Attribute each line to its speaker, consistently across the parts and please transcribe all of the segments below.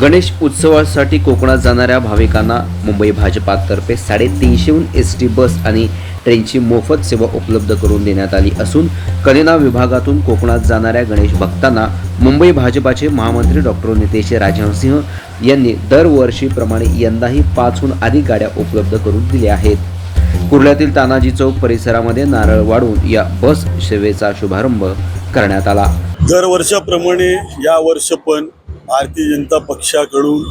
Speaker 1: गणेश उत्सवासाठी कोकणात जाणाऱ्या भाविकांना मुंबई भाजपातर्फे साडेतीनशेहून एस टी बस आणि ट्रेनची मोफत सेवा उपलब्ध करून देण्यात आली असून कलिना विभागातून कोकणात जाणाऱ्या गणेश भक्तांना मुंबई भाजपाचे महामंत्री डॉक्टर नितेश राजहंसिंह यांनी दरवर्षीप्रमाणे यंदाही पाचहून अधिक गाड्या उपलब्ध करून दिल्या आहेत. कुर्ल्यातील तानाजी चौक परिसरामध्ये नारळ वाढून या बस सेवेचा शुभारंभ करण्यात आला.
Speaker 2: दरवर्षाप्रमाणे या वर्ष पण भारतीय जनता पक्षाकडून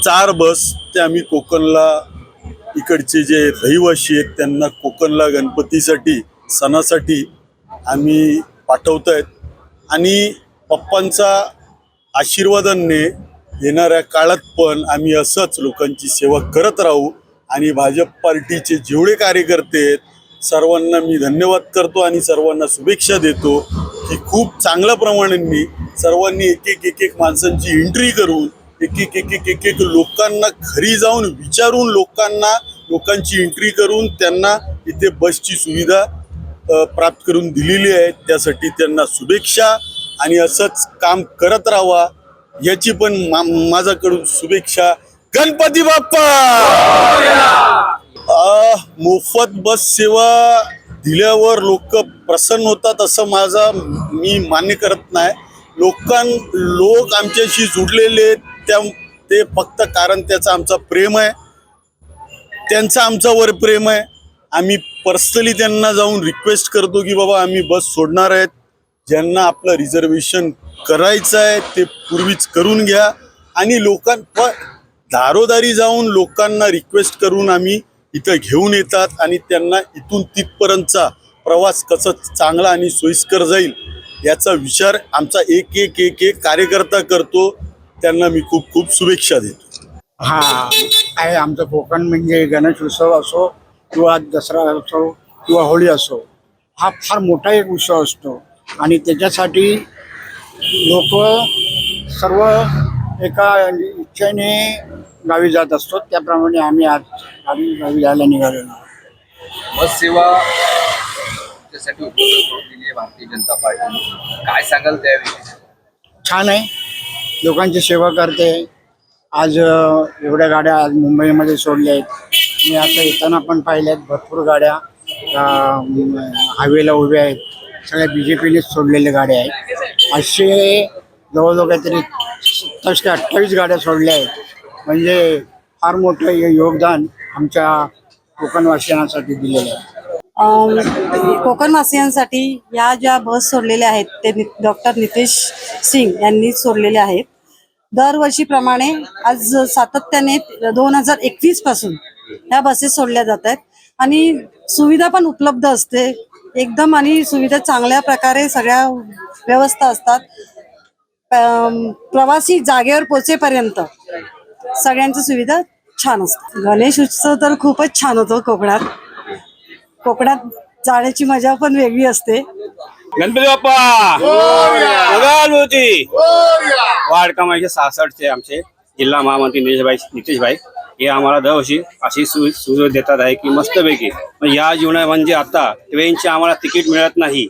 Speaker 2: चार बस ते आम्ही कोकणला इकडचे जे रहिवासी आहेत त्यांना कोकणला गणपतीसाठी सणासाठी आम्ही पाठवत आहेत आणि पप्पांचा आशीर्वादाने येणाऱ्या काळात पण आम्ही असंच लोकांची सेवा करत राहू आणि भाजप पार्टीचे जेवढे कार्यकर्ते आहेत सर्वांना मी धन्यवाद करतो आणि सर्वांना शुभेच्छा देतो की खूप चांगल्या प्रमाणांनी सर्वांनी एक एक एक एक माणसांची एंट्री करून एक एक एक एक एक एक लोकांना घरी जाऊन विचारून लोकांना लोकांची एंट्री करून त्यांना इथे बसची सुविधा प्राप्त करून दिलेली आहे. त्यासाठी त्यांना शुभेच्छा आणि असंच काम करत राहावा याची पण मा माझ्याकडून शुभेच्छा. गणपती बाप्पा! मोफत बस सेवा दिल्यावर लोक प्रसन्न होतात असं माझा मी मान्य करत नाही. लोकां लोक आमच्याशी जुडलेले आहेत, त्या ते फक्त कारण त्याचं आमचा प्रेम आहे. त्यांचं आमच्यावर प्रेम आहे. आम्ही पर्सनली त्यांना जाऊन रिक्वेस्ट करतो की बाबा आम्ही बस सोडणार आहेत. ज्यांना आपलं रिझर्वेशन करायचं आहे ते पूर्वीच करून घ्या. आणि लोकां प- दारोदारी जाऊन लोकांना रिक्वेस्ट करून आम्ही इथं घेऊन येतात आणि त्यांना इथून तिथपर्यंतचा प्रवास कसं चांगला आणि सोयीस्कर जाईल याचा विचार आमचा एक एक एक एक कार्यकर्ता करतो त्यांना मी खूप खूप शुभेच्छा देतो.
Speaker 3: हा आहे आमचं कोकण म्हणजे गणेश उत्सव असो किंवा दसरा असो किंवा होळी असो हा फार मोठा एक उत्सव असतो. आणि त्याच्यासाठी लोक सर्व एका इच्छेने गावी जात असतो. त्याप्रमाणे आम्ही आज गावी गावी जायला निघालेलो आहोत.
Speaker 4: बस सेवा त्यासाठी उपलब्ध करून दिली आहे भारतीय जनता पार्टीने. काय सांगाल त्याविषयी
Speaker 3: छान आहे. लोकांची सेवा करते. आज अ, एवढ्या गाड्या आज मुंबईमध्ये सोडल्या आहेत. मी आता येताना पण पाहिल्या आहेत. भरपूर गाड्या अ, म, हायवेला उभ्या आहेत. सगळ्या बी जे पीनेच सोडलेल्या गाड्या आहेत. असे जवळजवळ काहीतरी सत्तावीस ते अठ्ठावीस गाड्या सोडल्या आहेत. म्हणजे फार मोठं हे योगदान आमच्या कोकणवासियांसाठी दिलेलं आहे.
Speaker 5: कोकणवासियांसाठी या ज्या बस सोडलेल्या आहेत ते डॉक्टर नितेश सिंग यांनी सोडलेल्या आहेत. दरवर्षीप्रमाणे आज सातत्याने दोन हजार एकवीसपासून ह्या बसेस सोडल्या जात आहेत. आणि सुविधा पण उपलब्ध असते. एकदम आणि सुविधा चांगल्या प्रकारे सगळ्या व्यवस्था असतात. प्रवासी जागेवर पोचेपर्यंत सगळ्यांची सुविधा छान असते. गणेश उत्सव तर खूपच छान होतो कोकणात. कोकणात जाण्याची मजा पण वेगळी असते.
Speaker 6: गणपती बाप्पा! होती वाढ वार्ड क्रमांक सहासष्टचे आमचे जिल्हा महामंत्री नितेशभाई नितेशभाई हे आम्हाला दरवर्षी अशी सु सुविधा देतात आहे की मस्तपैकी. पण या जीवनात म्हणजे आता ट्रेनचे आम्हाला तिकीट मिळत नाही.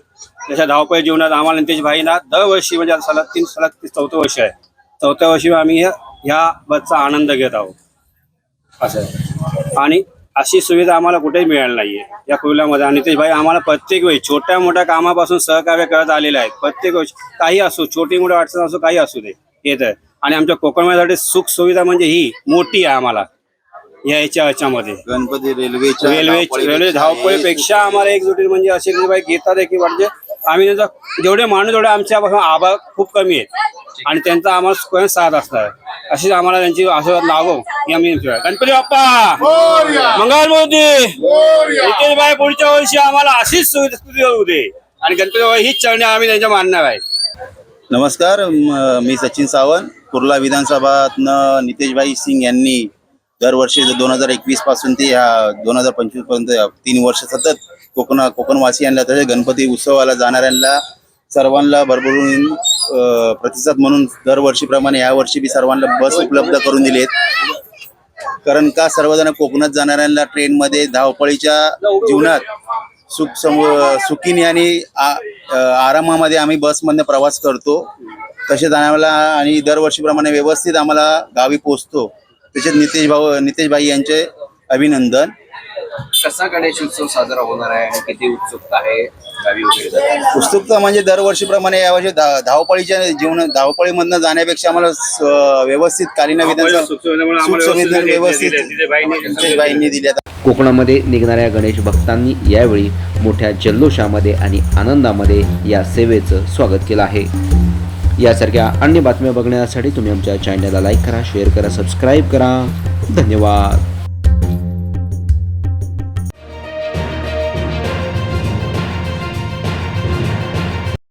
Speaker 6: त्याच्या धावपळ जीवनात आम्हाला नितेशभाईंना दरवर्षी म्हणजे आता सलग तीन सलग चौथं वर्ष आहे. चौथ्या वर्षी आम्ही ह्या- बसचा आनंद घेत आहोत. असं आणि अशी सुविधा आम्हाला कुठेही मिळाली नाहीये. या कुर्ल्यामध्ये आणि ते भाई आम्हाला प्रत्येक वेळी छोट्या मोठ्या कामापासून सहकार्य करत आलेले आहेत. प्रत्येक वेळी काही असो छोटी मोठी अडचण असो काही असू दे. येत आहे आणि आमच्या कोकणमध्ये सुख सुविधा म्हणजे ही मोठी आहे आम्हाला. या याच्या ह्याच्यामध्ये
Speaker 7: गणपती
Speaker 6: रेल्वे रेल्वे धावपळीपेक्षा आम्हाला एकजुटी म्हणजे असे की बाई घेतात की म्हणजे आम्ही त्यांचा जेवढे माणूस तेवढे आमच्यापासून आभार खूप कमी आहेत. आणि त्यांचा आम्हाला स्वयं साथ असणार अशीच आम्हाला त्यांची आशीर्वाद ही आम्ही. गणपती बाप्पा! मंगल मोदी बाई पुढच्या वर्षी आम्हाला अशीच सुविधा होऊ दे. आणि गणपती बाबा हीच चरणी आम्ही त्यांच्या मानणार आहे.
Speaker 7: नमस्कार म- मी सचिन सावंत. कुर्ला विधानसभातनं नितेशभाई सिंग यांनी दरवर्षी दोन हजार एकवीसपासून ते ह्या दोन हजार पंचवीसपर्यंत तीन वर्ष सतत कोकण कोकणवासियांना तसेच गणपती उत्सवाला जाणाऱ्यांना सर्वांना भरभरून प्रतिसाद म्हणून दरवर्षीप्रमाणे या वर्षी बी सर्वांना बस उपलब्ध करून दिली आहेत. कारण का सर्वजण कोकणात जाणाऱ्यांना ट्रेनमध्ये धावपळीच्या जीवनात सुख सम सुखीने आणि आरामामध्ये आम्ही बसमधनं प्रवास करतो. तसेच आम्हाला आणि दरवर्षीप्रमाणे व्यवस्थित आम्हाला गावी पोचतो त्याच्यात नितेश भाऊ नितेश भाई यांचे अभिनंदन.
Speaker 4: कसा गणेश उत्सव साजरा होणार आहे आणि किती उत्सुकता आहे? गावी वगैरे जाताना?
Speaker 7: उत्सुकता म्हणजे दरवर्षीप्रमाणे यावर्षी धा- धावपळीच्या जीवन धावपळीमधनं जाण्यापेक्षा आम्हाला स- व्यवस्थित कालीन विधानसभा सुखसुविधा व्यवस्थित
Speaker 6: बाईंनी.
Speaker 1: कोकणामध्ये निघणाऱ्या गणेश भक्तांनी यावेळी मोठ्या जल्लोषामध्ये आणि आनंदामध्ये या सेवेचं स्वागत केलं आहे. यासारख्या अन्य बातम्या बघण्यासाठी तुम्ही आमच्या चॅनलला लाईक करा शेअर करा सबस्क्राईब करा. धन्यवाद.